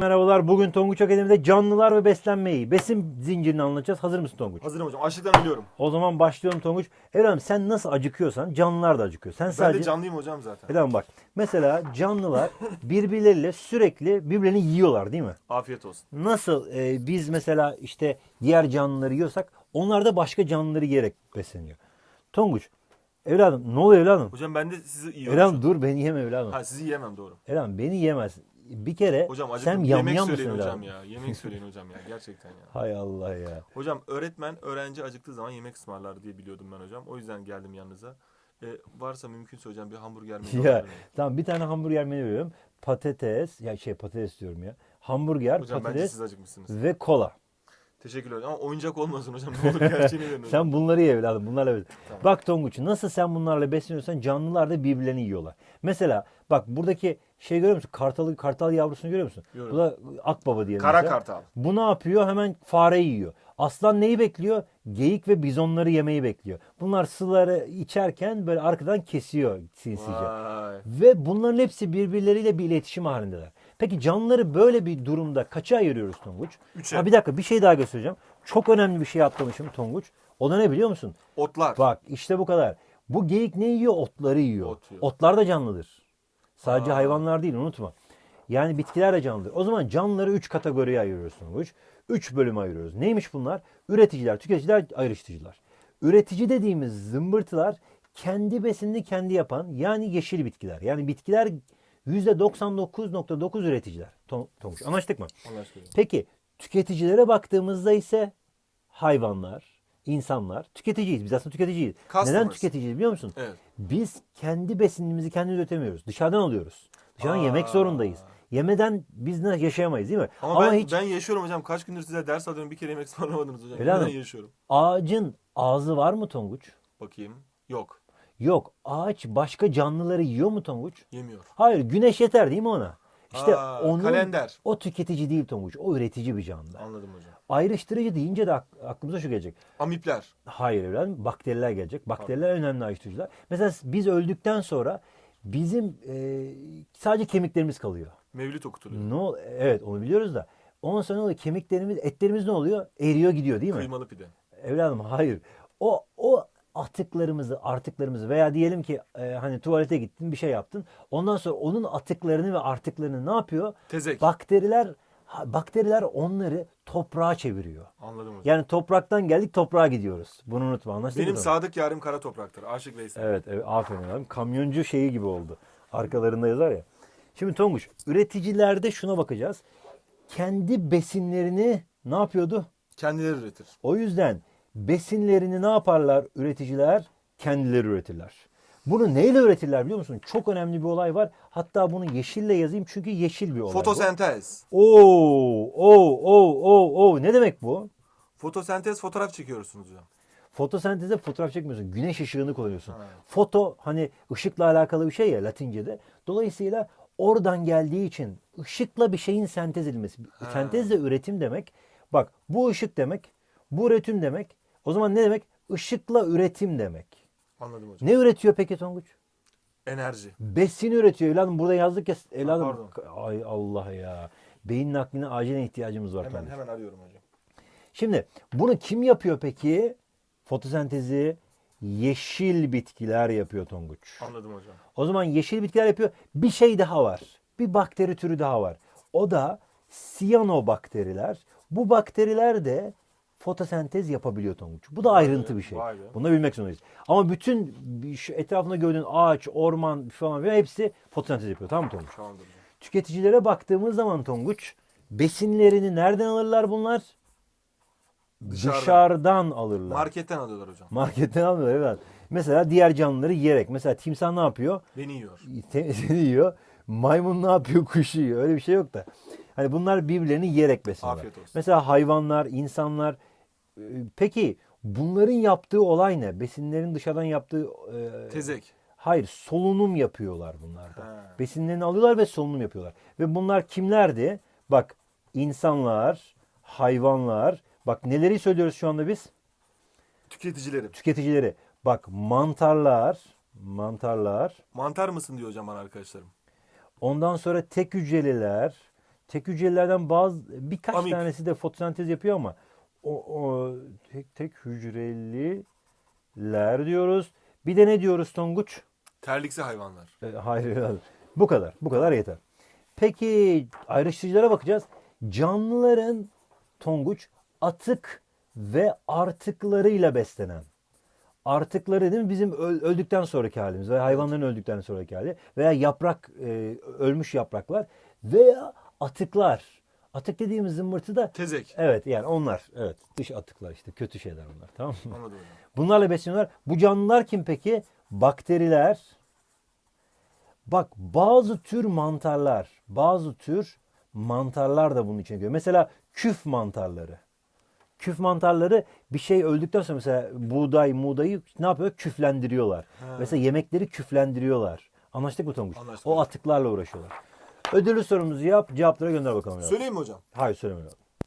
Merhabalar. Bugün Tonguç Akademi'de canlılar ve beslenmeyi, besin zincirini anlatacağız. Hazır mısın Tonguç? Hazırım hocam. Açlıktan ölüyorum. O zaman başlıyorum Tonguç. Evladım sen nasıl acıkıyorsan canlılar da acıkıyor. Sen Ben sadece... de canlıyım hocam zaten. Evladım bak. Mesela canlılar birbirleriyle sürekli birbirlerini yiyorlar değil mi? Afiyet olsun. Nasıl e, biz mesela işte diğer canlıları yiyorsak onlar da başka canlıları yiyerek besleniyor. Tonguç. Evladım ne oluyor evladım? Hocam ben de sizi yiyorum. Evladım dur beni yeme evladım. Ha sizi yiyemem doğru. Evladım beni yemez. Bir kere Hocam sen yamyam Yemek mısın söyleyin hocam evladım? ya. Yemek söyleyin hocam ya. Gerçekten ya. Hay Allah ya. Hocam öğretmen öğrenci acıktığı zaman yemek ısmarlar diye biliyordum ben hocam. O yüzden geldim yanınıza. E, varsa mümkünse hocam bir hamburger menü Ya tamam bir tane hamburger menü veriyorum. Patates ya şey patates diyorum ya. Hamburger, Hocam patates ve kola. Teşekkürler ama oyuncak olmasın hocam. Ne olur gerçeğini verin. Sen bunları ye evladım. Bunlarla beslen. Tamam. Bak Tonguç nasıl sen bunlarla besleniyorsan canlılar da birbirlerini yiyorlar. Mesela bak buradaki şey görüyor musun? Kartalı kartal yavrusunu görüyor musun? Görüyorum. Bu da akbaba diyelim. Kara mesela. kartal. Bu ne yapıyor? Hemen fareyi yiyor. Aslan neyi bekliyor? Geyik ve bizonları yemeyi bekliyor. Bunlar suları içerken böyle arkadan kesiyor sinsice. Vay. Ve bunların hepsi birbirleriyle bir iletişim halindeler. Peki canlıları böyle bir durumda kaça ayırıyoruz Tonguç? Üçe. Ha bir dakika bir şey daha göstereceğim. Çok önemli bir şey atlamışım Tonguç. O da ne biliyor musun? Otlar. Bak işte bu kadar. Bu geyik ne yiyor? Otları yiyor. Ot yiyor. Otlar da canlıdır. Sadece Aa. hayvanlar değil unutma. Yani bitkiler de canlıdır. O zaman canlıları 3 kategoriye ayırıyoruz Tonguç. 3 bölüme ayırıyoruz. Neymiş bunlar? Üreticiler, tüketiciler, ayrıştırıcılar. Üretici dediğimiz zımbırtılar kendi besinini kendi yapan yani yeşil bitkiler. Yani bitkiler %99.9 üreticiler. Tonguç anlaştık mı? Anlaştık. Peki tüketicilere baktığımızda ise hayvanlar, insanlar tüketiciyiz. Biz aslında tüketiciyiz. Customers. Neden tüketiciyiz biliyor musun? Evet. Biz kendi besinimizi kendimiz üretemiyoruz. Dışarıdan alıyoruz. Dışarıdan Aa. yemek zorundayız. Yemeden biz ne yaşayamayız değil mi? Ama, ben, ben yaşıyorum hocam. Kaç gündür size ders alıyorum. Bir kere yemek ısmarlamadınız hocam. Öyle mi? yaşıyorum? ağacın ağzı var mı Tonguç? Bakayım. Yok. Yok. Ağaç başka canlıları yiyor mu Tonguç? Yemiyor. Hayır. Güneş yeter değil mi ona? İşte Aa, onun kalender. o tüketici değil Tonguç. O üretici bir canlı. Anladım hocam. Ayrıştırıcı deyince de ak- aklımıza şu gelecek. Amipler. Hayır evladım. Bakteriler gelecek. Bakteriler önemli ayrıştırıcılar. Mesela biz öldükten sonra bizim e, sadece kemiklerimiz kalıyor. Mevlüt okutuluyor. Ne ol- Evet onu biliyoruz da. Ondan sonra ne oluyor? Kemiklerimiz, etlerimiz ne oluyor? Eriyor gidiyor değil mi? Kıymalı pide. Evladım hayır. O o atıklarımızı, artıklarımızı veya diyelim ki e, hani tuvalete gittin bir şey yaptın. Ondan sonra onun atıklarını ve artıklarını ne yapıyor? Tezek. Bakteriler bakteriler onları toprağa çeviriyor. Anladım hocam. Yani topraktan geldik toprağa gidiyoruz. Bunu unutma. Anlaştık Benim mı? sadık yarim kara topraktır. Aşık Veysel. Evet, evet aferin abi. Kamyoncu şeyi gibi oldu. Arkalarında yazar ya. Şimdi Tonguç, üreticilerde şuna bakacağız. Kendi besinlerini ne yapıyordu? Kendileri üretir. O yüzden besinlerini ne yaparlar üreticiler? Kendileri üretirler. Bunu neyle üretirler biliyor musun? Çok önemli bir olay var. Hatta bunu yeşille yazayım çünkü yeşil bir olay. Fotosentez. Oo, oo, oo, oo, oo. Ne demek bu? Fotosentez fotoğraf çekiyorsunuz hocam. Fotosenteze fotoğraf çekmiyorsun. Güneş ışığını kullanıyorsun. Ha. Foto hani ışıkla alakalı bir şey ya Latince'de. Dolayısıyla oradan geldiği için ışıkla bir şeyin sentez edilmesi. Ha. Sentez de üretim demek. Bak bu ışık demek. Bu üretim demek. O zaman ne demek? Işıkla üretim demek. Anladım hocam. Ne üretiyor peki Tonguç? Enerji. Besin üretiyor evladım. Burada yazdık ya evladım. pardon. Ay Allah ya. Beyin nakline acilen ihtiyacımız var Hemen hemen arıyorum hocam. Şimdi bunu kim yapıyor peki? Fotosentezi yeşil bitkiler yapıyor Tonguç. Anladım hocam. O zaman yeşil bitkiler yapıyor. Bir şey daha var. Bir bakteri türü daha var. O da siyanobakteriler. Bu bakteriler de fotosentez yapabiliyor Tonguç. Bu da ayrıntı bir şey. vay be. Bunu bilmek zorundayız. Ama bütün şu etrafında gördüğün ağaç, orman falan filan hepsi fotosentez yapıyor. Tamam mı Tonguç? Tamamdır. Tüketicilere baktığımız zaman Tonguç besinlerini nereden alırlar bunlar? Dışarıdan. Dışarıdan alırlar. Marketten alıyorlar hocam. Marketten almıyorlar evet. Mesela diğer canlıları yiyerek. Mesela timsah ne yapıyor? Beni yiyor. Te- Seni yiyor. Maymun ne yapıyor? Kuşu yiyor. Öyle bir şey yok da. Hani bunlar birbirlerini yiyerek besleniyorlar. Afiyet olsun. Mesela hayvanlar, insanlar. Peki bunların yaptığı olay ne? Besinlerin dışarıdan yaptığı... e, Tezek. Hayır solunum yapıyorlar bunlarda. Ha. Besinlerini alıyorlar ve solunum yapıyorlar. Ve bunlar kimlerdi? Bak insanlar, hayvanlar. Bak neleri söylüyoruz şu anda biz? Tüketicilerim. Tüketicileri. Bak mantarlar, mantarlar. Mantar mısın diyor hocam bana arkadaşlarım. Ondan sonra tek hücreliler, tek hücrelilerden bazı birkaç Amip. tanesi de fotosentez yapıyor ama o, o tek tek hücreliler diyoruz. Bir de ne diyoruz Tonguç? Terlikse hayvanlar. E, hayır, hayır. Bu kadar. Bu kadar yeter. Peki ayrıştırıcılara bakacağız. Canlıların Tonguç atık ve artıklarıyla beslenen. Artıkları değil mi? Bizim öl- öldükten sonraki halimiz veya hayvanların öldükten sonraki hali veya yaprak e, ölmüş yapraklar veya atıklar. Atık dediğimiz zımbırtı da Tezek. evet yani onlar evet dış atıklar işte kötü şeyler onlar tamam mı? Anladım. Bunlarla besleniyorlar. Bu canlılar kim peki? Bakteriler. Bak bazı tür mantarlar, bazı tür mantarlar da bunun içine giriyor. Mesela küf mantarları. Küf mantarları bir şey öldükten sonra mesela buğday, muğdayı ne yapıyor? Küflendiriyorlar. Ha. Mesela yemekleri küflendiriyorlar. Anlaştık mı Tonguç? Anlaştık O atıklarla uğraşıyorlar. Ödüllü sorumuzu yap, cevaplara gönder bakalım. Söyleyeyim mi hocam? Hayır söylemiyorum.